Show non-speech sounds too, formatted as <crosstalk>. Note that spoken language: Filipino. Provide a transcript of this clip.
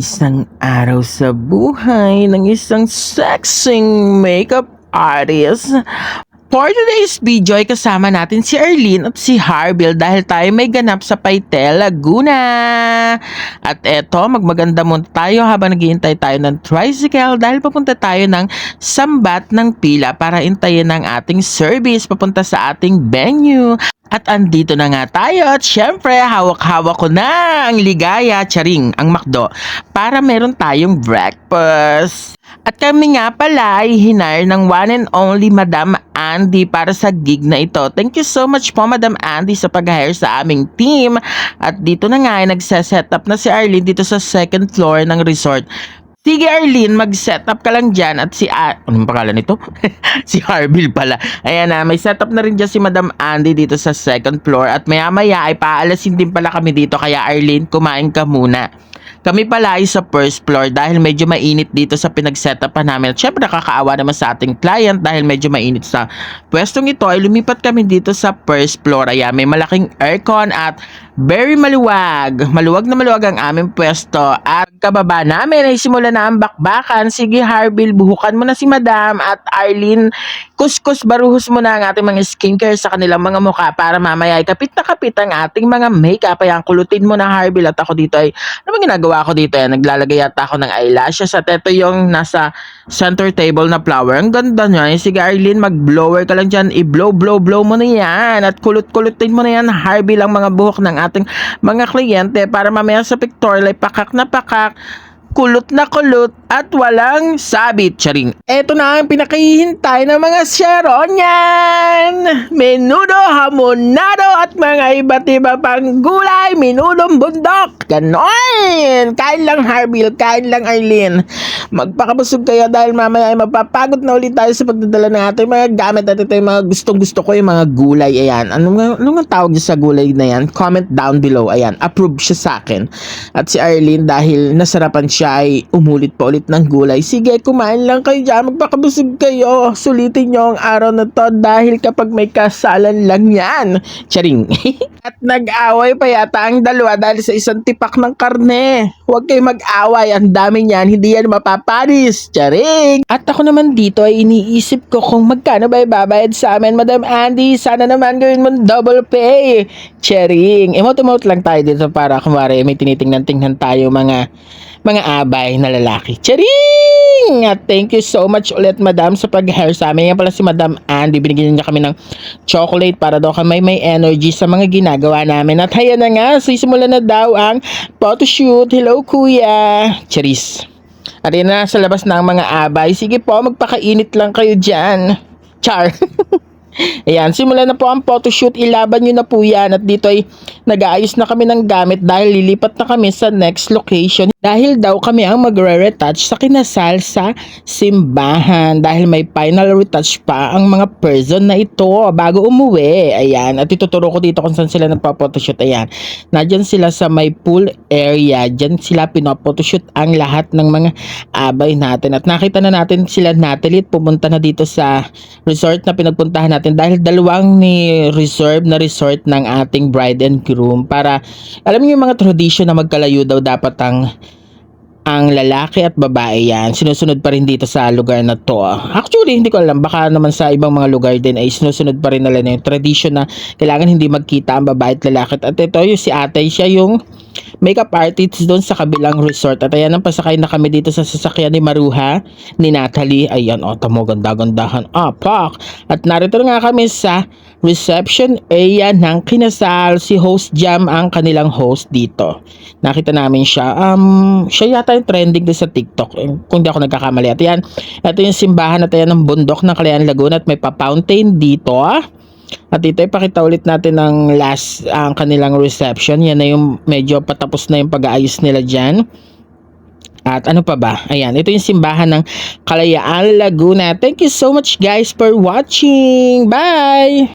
Isang araw sa buhay ng isang sexing makeup artist. For today's video ay kasama natin si Arlene at si Harbil dahil tayo may ganap sa Paite, Laguna. At eto, magmaganda muna tayo habang naghihintay tayo ng tricycle dahil papunta tayo ng sambat ng pila para intayin ng ating service papunta sa ating venue. At andito na nga tayo at syempre hawak-hawak ko na ang ligaya, charing, ang makdo para meron tayong breakfast. At kami nga pala ay hinar ng one and only Madam Andy para sa gig na ito. Thank you so much po Madam Andy sa pag-hire sa aming team. At dito na nga ay nagse-set up na si Arlene dito sa second floor ng resort. Sige Arlene, mag-set up ka lang dyan at si A... Anong pangalan nito? <laughs> si Harville pala. Ayan na, may setup na rin dyan si Madam Andy dito sa second floor at maya maya ay paalasin din pala kami dito kaya Arlene, kumain ka muna. Kami pala ay sa first floor dahil medyo mainit dito sa pinag-setupan namin. At syempre nakakaawa naman sa ating client dahil medyo mainit sa pwestong ito ay lumipat kami dito sa first floor. Ayan, may malaking aircon at very maluwag. Maluwag na maluwag ang aming pwesto. At kababa namin ay simula na ang bakbakan. Sige Harbil, buhukan mo na si Madam at Arlene, kuskus baruhos mo na ang ating mga skincare sa kanilang mga mukha para mamaya ay kapit na kapit ang ating mga makeup. Ayan, kulutin mo na Harbil at ako dito ay, ano bang ginagawa ko dito? Ayan, naglalagay yata ako ng eyelashes at ito yung nasa center table na flower. Ang ganda niya. Sige Arlene, mag-blower ka lang dyan. I-blow, blow, blow mo na yan. At kulot-kulutin mo na yan, Harbil, ang mga buhok ng ating mga kliyente para mamaya sa pictorial ay pakak na pakak kulot na kulot at walang sabit. Charing. Ito na ang pinakahihintay ng mga Sharonyan! Menudo, hamonado at mga iba't iba pang gulay, minudong bundok. Ganon! Kain lang Harbil, kain lang Arlene. Magpakabusog kayo dahil mamaya ay mapapagod na ulit tayo sa pagdadala ng ating mga gamit at ito yung mga gustong gusto ko yung mga gulay. Ayan. Ano nga, ano nga tawag niya sa gulay na yan? Comment down below. Ayan. Approve siya sa akin. At si Arlene dahil nasarapan siya ay umulit pa ulit ng gulay. Sige, kumain lang kayo dyan. Magpakabusog kayo. Sulitin nyo ang araw na to dahil kapag may kasalan lang yan. Charing. <laughs> At nag-away pa yata ang dalawa dahil sa isang tipak ng karne. Huwag kayo mag-away. Ang dami niyan. Hindi yan mapapanis. Charing. At ako naman dito ay iniisip ko kung magkano ba ibabayad sa amin, Madam Andy. Sana naman gawin mo double pay. Charing. Emote-emote lang tayo dito para kumari may tinitingnan-tingnan tayo mga mga abay na lalaki. Charing! At thank you so much ulit, madam, sa pag-hair sa amin. Yan pala si Madam Andy. Binigyan niya kami ng chocolate para daw kami may energy sa mga ginagawa namin. At haya na nga, sisimula na daw ang photoshoot. Hello, kuya! Charis. At yun na, sa labas na ang mga abay. Sige po, magpakainit lang kayo dyan. Char. <laughs> Ayan, simulan na po ang photoshoot. Ilaban nyo na po yan. At dito ay nag-aayos na kami ng gamit dahil lilipat na kami sa next location. Dahil daw kami ang magre-retouch sa kinasal sa simbahan. Dahil may final retouch pa ang mga person na ito bago umuwi. Ayan, at ituturo ko dito kung saan sila nagpa-photoshoot. Ayan, nadyan sila sa may pool area. Diyan sila pinaphotoshoot ang lahat ng mga abay natin. At nakita na natin sila Natalie at pumunta na dito sa resort na pinagpuntahan natin dahil dalawang ni reserve na resort ng ating bride and groom para alam niyo yung mga tradition na magkalayo daw dapat ang ang lalaki at babae yan. Sinusunod pa rin dito sa lugar na to. Actually hindi ko alam. Baka naman sa ibang mga lugar din ay sinusunod pa rin nila yung tradition na kailangan hindi magkita ang babae at lalaki. At ito yung si ate siya yung makeup artist doon sa kabilang resort. At ayan ang pasakay na kami dito sa sasakyan ni Maruha ni Natalie. Ayan o tamo ganda-gandahan. Ah pak at narito na nga kami sa reception area ng kinasal. Si host Jam ang kanilang host dito. Nakita namin siya. Um siya yata yung trending din sa TikTok. Eh, kung di ako nagkakamali. At yan ito yung simbahan at yan ng bundok ng Calayan Laguna at may pa-fountain dito ah at ito ipakita ulit natin ng last ang kanilang reception. Yan na yung medyo patapos na yung pag-aayos nila dyan. At ano pa ba? Ayan, ito yung simbahan ng Kalayaan Laguna. Thank you so much guys for watching. Bye!